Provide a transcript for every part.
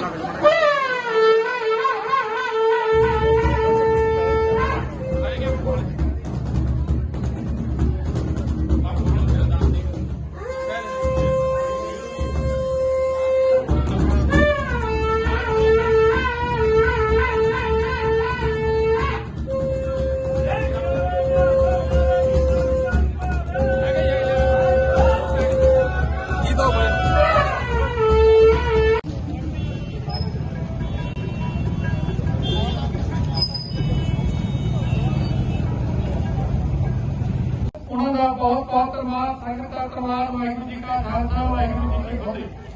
no, no, no. ਬਹੁਤ ਬਹੁਤ ਧੰਨਵਾਦ ਸੰਗਤ ਦਾ ਧੰਨਵਾਦ ਵਾਹਿਗੁਰੂ ਜੀ ਕਾ ਖਾਲਸਾ ਵਾਹਿਗੁਰੂ ਜੀ ਕੀ ਫਤਿਹ।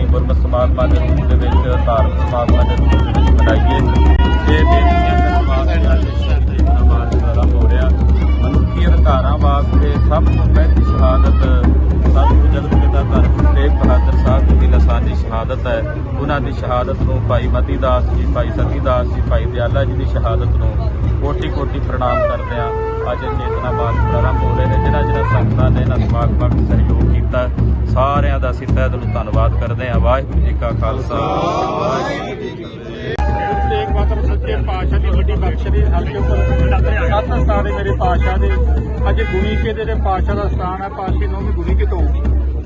ਅਸੀਂ ਗੁਰਮਤਿ ਸਮਾਗਮਾਂ ਦੇ ਰੂਪ ਦੇ ਵਿੱਚ, ਧਾਰਮਿਕ ਸਮਾਗਮਾਂ ਦੇ ਰੂਪ ਦੇ ਵਿੱਚ ਮਨਾਈਏ। ਇਹ ਬੇਨਤੀਆਂ ਕਰਨ ਵਾਸਤੇ ਸ਼ਹੀਦੀ ਨਮਾਜ਼ ਆਰੰਭ ਹੋ। ਰਿਹਾ ਮਨੁੱਖੀ ਅਧਿਕਾਰਾਂ ਵਾਸਤੇ ਸਭ ਤੋਂ ਪਹਿਲੀ ਸ਼ਹਾਦਤ ਸਤਿਗੁਰੂ ਜਗਤ ਪਿਤਾ ਧੰਨ ਤੇਗ ਬਹਾਦਰ ਸਾਹਿਬ ਜੀ ਦੀ ਲਸਾਨੀ ਸ਼ਹਾਦਤ ਹੈ। ਉਹਨਾਂ ਦੀ ਸ਼ਹਾਦਤ ਨੂੰ ਭਾਈ ਮਤੀ ਦਾਸ ਜੀ, ਭਾਈ ਸਤੀ ਦਾਸ ਜੀ, ਭਾਈ ਦਿਆਲਾ ਜੀ ਦੀ ਸ਼ਹਾਦਤ ਨੂੰ ਕੋਟੀ ਕੋਟੀ ਪ੍ਰਣਾਮ ਕਰਦੇ ਹਾਂ। ਅੱਜ ਚੇਤਨਾ ਮਾਰਚ ਆਰੰਭ ਹੋ ਰਹੇ ਨੇ ਜਿਹੜਾ ਜਿਹੜਾ ਸੰਗਤਾਂ ਨੇ ਇਹਨਾਂ ਸਮਾਗਮਾਂ ਵਿੱਚ ਸਹਿਯੋਗ ਕੀਤਾ, ਸਾਰਿਆਂ ਦਾ ਅਸੀਂ ਤਹਿ ਦਿਲੋਂ ਧੰਨਵਾਦ ਕਰਦੇ ਹਾਂ। ਵਾਹਿਗੁਰੂ ਜੀ ਕਾ ਖਾਲਸਾ। ਵਾਹਿਗੁਰੂ ਜੀ ਕੀ ਫਤਿਹ ਤੇਗ ਬਹਾਦਰ ਸੱਚੇ ਪਾਤਸ਼ਾਹ ਦੀ ਵੱਡੀ ਬਖਸ਼ ਦੇ ਹਲਕੇ ਉੱਪਰ ਸੱਤ ਸਥਾਨ ਦੇ ਮੇਰੇ ਪਾਤਸ਼ਾਹ ਦੇ। ਅੱਜ ਗੁਣੀਕੇ ਦੇ ਜਿਹੜੇ ਪਾਤਸ਼ਾਹ ਦਾ ਸਥਾਨ ਹੈ, ਪਾਤਸ਼ਾਹ ਨੌਵੀਂ ਗੁਣੀਕੇ ਤੋਂ।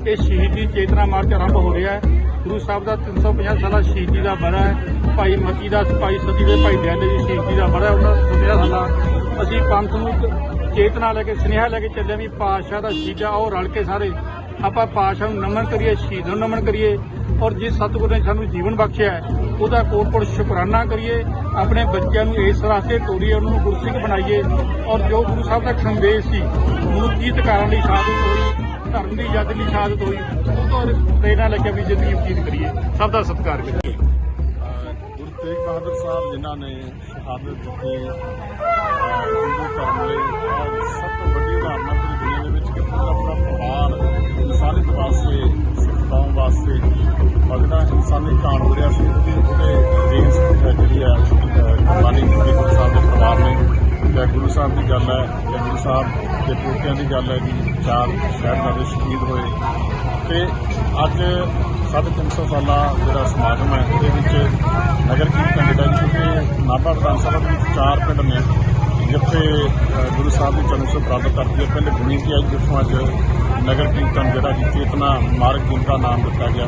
ਇਹ ਸ਼ਹੀਦੀ ਚੇਤਨਾ ਮਾਰਚ ਆਰੰਭ ਹੋ ਰਿਹਾ ਹੈ। ਗੁਰੂ ਸਾਹਿਬ ਦਾ 350 ਸਾਲਾ ਸ਼ਹੀਦੀ ਦਾ ਬੜਾ ਹੈ। ਭਾਈ ਮਤੀ ਦਾ ਭਾਈ ਸਤੀ ਦੇ ਭਾਈ ਦਿਆਲੇ ਦੀ ਸ਼ਹੀਦੀ ਦਾ ਬੜਾ ਉਹਨਾਂ ਦਾ 50 ਸਾਲਾ ਅਸੀਂ ਪੰਥ ਨੂੰ ਇੱਕ ਚੇਤਨਾ ਲੈ ਕੇ, ਸੁਨੇਹਾ ਲੈ ਕੇ ਚੱਲੇ ਵੀ ਪਾਤਸ਼ਾਹ ਦਾ ਸ਼ਹੀਦਾ ਉਹ ਰਲ ਕੇ ਸਾਰੇ ਆਪਾਂ ਪਾਤਸ਼ਾਹ ਨੂੰ ਨਮਨ ਕਰੀਏ, ਸ਼ਹੀਦ ਨੂੰ ਨਮਨ ਕਰੀਏ ਔਰ ਜਿਸ ਸਤਿਗੁਰ ਨੇ ਸਾਨੂੰ ਜੀਵਨ ਬਖਸ਼ਿਆ ਉਹਦਾ ਕੋਟ ਕੋਟ ਸ਼ੁਕਰਾਨਾ ਕਰੀਏ, ਆਪਣੇ ਬੱਚਿਆਂ ਨੂੰ ਇਸ ਰਾਸਤੇ ਤੋਰੀਏ ਉਹਨਾਂ ਨੂੰ ਗੁਰਸਿੱਖ ਬਣਾਈਏ ਔਰ ਜੋ ਗੁਰੂ ਸਾਹਿਬ ਦਾ ਸੰਦੇਸ਼ ਸੀ ਮਨੁੱਖੀ ਅਧਿਕਾਰਾਂ ਲਈ ਸ਼ਹਾਦਤ ਹੋਈ, ਧਰਮ ਦੀ ਜੱਜ ਲਈ ਸ਼ਹਾਦਤ ਹੋਈ ਉਹ ਤੋਂ ਪ੍ਰੇਰਨਾ ਲੈ ਕੇ ਆਪਣੀ ਜ਼ਿੰਦਗੀ ਬਤੀਤ ਕਰੀਏ। ਸਭ ਦਾ ਸਤਿਕਾਰ ਕਰੀਏ। ਤੇਗ ਬਹਾਦਰ ਸਾਹਿਬ ਜਿਨ੍ਹਾਂ ਨੇ ਸ਼ਹਾਦਤ ਦਿੱਤੀ, ਅਹ, ਹਿੰਦੂ ਧਰਮ ਲਈ ਔਰ ਸਭ ਤੋਂ ਵੱਡੀ ਉਦਾਹਰਨ ਪੂਰੀ ਦੁਨੀਆ ਦੇ ਵਿੱਚ ਕਿ ਪੂਰਾ ਆਪਣਾ ਪਰਿਵਾਰ ਇਨਸਾਨੀਅਤ ਵਾਸਤੇ ਸਿੱਖ ਕੌਮ ਵਾਸਤੇ ਔਰ ਇਨਸਾਨੀ ਕਾਣ ਹੋ ਰਿਹਾ ਸੀ ਉਹਦੇ ਉਹਦੇ ਦੇਸ਼ ਜਿਹੜੀ ਹੈ ਕੁਰਬਾਨੀ ਦਿੱਤੀ ਗੁਰੂ ਸਾਹਿਬ ਦੇ ਪਰਿਵਾਰ ਨੇ। ਜਾਂ ਗੁਰੂ ਸਾਹਿਬ ਦੀ ਗੱਲ ਹੈ ਜਾਂ ਗੁਰੂ ਸਾਹਿਬ ਦੇ ਪੋਤਿਆਂ ਦੀ ਗੱਲ ਹੈ ਜੀ, ਚਾਰ ਸ਼ਹੀਦਾਂ ਸ਼ਹੀਦ ਹੋਏ। ਤੇ ਅੱਜ ਸਾਢੇ ਤਿੰਨ ਸੌ ਸਾਲਾ ਜਿਹੜਾ ਸਮਾਗਮ ਹੈ ਉਹਦੇ ਵਿੱਚ ਨਗਰ ਕੀਰਤਨ ਜਿਹੜਾ ਕਿਉਂਕਿ ਨਾਭਾ ਵਿਧਾਨ ਸਭਾ ਦੇ ਵਿੱਚ ਚਾਰ ਪਿੰਡ ਨੇ, ਜਿੱਥੇ ਗੁਰੂ ਸਾਹਿਬ ਦੀ ਜਨਮ ਸੋ ਪ੍ਰਾਪਤ ਕਰਦੀ ਹੈ। ਪਹਿਲੇ ਗੁਣੀ ਕੀ ਅੱਜ ਜਿੱਥੋਂ ਅੱਜ ਨਗਰ ਕੀਰਤਨ ਜਿਹੜਾ ਕਿ ਚੇਤਨਾ ਮਾਰਗ ਜਿੰਨ ਦਾ ਨਾਮ ਦਿੱਤਾ ਗਿਆ,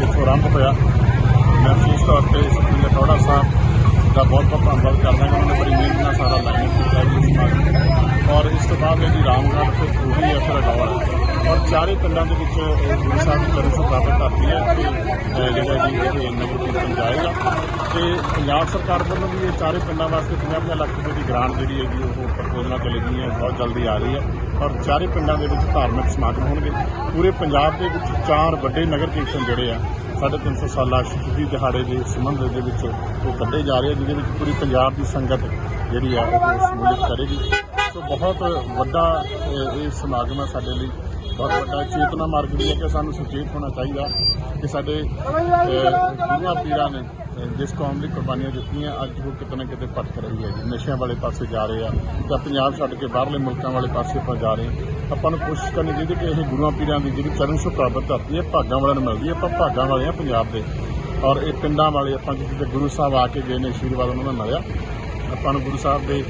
ਇੱਥੋਂ ਆਰੰਭ ਹੋਇਆ। ਮੈਂ ਵਿਸ਼ੇਸ਼ ਤੌਰ ਤੇ ਸੁਖੀ ਲਟੌੜਾ ਸਾਹਿਬ ਦਾ ਬਹੁਤ ਬਹੁਤ ਧੰਨਵਾਦ ਕਰਦਾ ਕਿ ਉਹਨਾਂ ਨੇ ਬੜੀ ਮਿਹਨਤ ਨਾਲ ਸਾਰਾ ਲਾਈਨ ਕੀਤਾ ਜੀ ਸਮਾਗਮ ਔਰ ਇਸ ਤੋਂ ਬਾਅਦ ਜਿਹੜੀ ਰਾਮਗੜ੍ਹ ਫਿਰ ਪੂਰੀ ਹੈ। ਫਿਰ ਔਰ ਚਾਰੇ ਪਿੰਡਾਂ ਦੇ ਵਿੱਚ ਗੁਰੂ ਸਾਹਿਬ ਦੀ ਜਨਮ ਸੋ ਪ੍ਰਾਪਤ ਕਰਦੀ ਹੈ ਤੇ ਜਿਹੜਾ ਜੀ ਇਹ ਨਗਰ ਕੀਰਤਨ ਜਾਏਗਾ। ਤੇ ਪੰਜਾਬ ਸਰਕਾਰ ਵੱਲੋਂ ਵੀ ਇਹ ਚਾਰੇ ਪਿੰਡਾਂ ਵਾਸਤੇ 50 ਲੱਖ ਰੁਪਏ ਦੀ ਗ੍ਰਾਂਟ ਜਿਹੜੀ ਹੈਗੀ, ਉਹ ਪ੍ਰਪੋਜ਼ਲਾਂ ਚੱਲ ਗਈਆਂ ਬਹੁਤ ਜਲਦੀ ਆ ਰਹੀ ਹੈ। ਔਰ ਚਾਰੇ ਪਿੰਡਾਂ ਦੇ ਵਿੱਚ ਧਾਰਮਿਕ ਸਮਾਗਮ ਹੋਣਗੇ। ਪੂਰੇ ਪੰਜਾਬ ਦੇ ਵਿੱਚ ਚਾਰ ਵੱਡੇ ਨਗਰ ਕੀਰਤਨ ਜਿਹੜੇ ਆ ਸਾਢੇ ਤਿੰਨ ਸੌ ਸਾਲਾ ਸ਼ਹੀਦੀ ਦਿਹਾੜੇ ਦੇ ਸੰਬੰਧ ਦੇ ਵਿੱਚ ਉਹ ਕੱਢੇ ਜਾ ਰਹੇ ਆ, ਜਿਹਦੇ ਵਿੱਚ ਪੂਰੀ ਪੰਜਾਬ ਦੀ ਸੰਗਤ ਜਿਹੜੀ ਆ, ਉਹ ਸਮੂਲਿਤ ਕਰੇਗੀ। ਸੋ ਬਹੁਤ ਵੱਡਾ ਇਹ ਸਮਾਗਮ ਹੈ ਸਾਡੇ ਲਈ। ਬਹੁਤ ਵੱਡਾ ਚੇਤਨਾ ਮਾਰਗ ਵੀ ਹੈ ਕਿ ਸਾਨੂੰ ਸੁਚੇਤ ਹੋਣਾ ਚਾਹੀਦਾ ਕਿ ਸਾਡੇ ਗੁਰੂਆਂ ਪੀਰਾਂ ਨੇ ਜਿਸ ਕੌਮ ਲਈ ਕੁਰਬਾਨੀਆਂ ਦਿੱਤੀਆਂ, ਅੱਜ ਉਹ ਕਿਤੇ ਨਾ ਕਿਤੇ ਭਟਕ ਰਹੀ ਹੈ ਜੀ। ਨਸ਼ਿਆਂ ਵਾਲੇ ਪਾਸੇ ਜਾ ਰਹੇ ਆ ਜਾਂ ਪੰਜਾਬ ਛੱਡ ਕੇ ਬਾਹਰਲੇ ਮੁਲਕਾਂ ਵਾਲੇ ਪਾਸੇ ਆਪਾਂ ਜਾ ਰਹੇ ਹਾਂ। ਆਪਾਂ ਨੂੰ ਕੋਸ਼ਿਸ਼ ਕਰਨੀ ਚਾਹੀਦੀ ਕਿ ਇਹ ਗੁਰੂਆਂ ਪੀਰਾਂ ਦੀ ਜਿਹੜੀ ਚਰਨ ਛੋਹ ਪ੍ਰਾਪਤ ਧਰਤੀ ਹੈ, ਭਾਗਾਂ ਵਾਲਿਆਂ ਨੂੰ ਮਿਲਦੀ ਹੈ। ਆਪਾਂ ਭਾਗਾਂ ਵਾਲੇ ਆ ਪੰਜਾਬ ਦੇ। ਔਰ ਇਹ ਪਿੰਡਾਂ ਵਾਲੇ ਆਪਾਂ ਜਿੱਥੇ ਗੁਰੂ ਸਾਹਿਬ ਆ ਕੇ ਗਏ ਨੇ ਆਸ਼ੀਰਵਾਦ ਉਹਨਾਂ ਦਾ ਮਿਲਿਆ। ਆਪਾਂ ਨੂੰ ਗੁਰੂ ਸਾਹਿਬ ਦੇ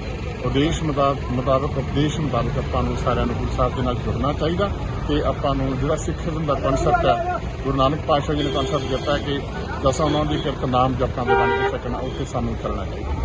ਉਦੇਸ਼ ਮੁਤਾਬਕ ਮੁਤਾਬਕ, ਉਪਦੇਸ਼ ਮੁਤਾਬਕ ਆਪਾਂ ਨੂੰ ਸਾਰਿਆਂ ਨੂੰ ਗੁਰੂ ਸਾਹਿਬ ਦੇ ਨਾਲ ਜੁੜਨਾ ਚਾਹੀਦਾ। ਕਿ ਆਪਾਂ ਨੂੰ ਜਿਹੜਾ ਸਿੱਖ ਧਰਮ ਦਾ ਕਨਸੈਪਟ ਹੈ, ਗੁਰੂ ਨਾਨਕ ਪਾਤਸ਼ਾਹ ਜੀ ਨੇ ਕਨਸੈਪਟ ਦਿੱਤਾ ਕਿ ਦਸਾਂ ਉਹਨਾਂ ਦੀ ਕਿਰਤ ਨਾਮ ਜਪਾਂ ਦੇ ਬਣ ਕੇ ਸਕਣਾ ਉੱਥੇ ਸਾਨੂੰ ਕਰਨਾ ਚਾਹੀਦਾ।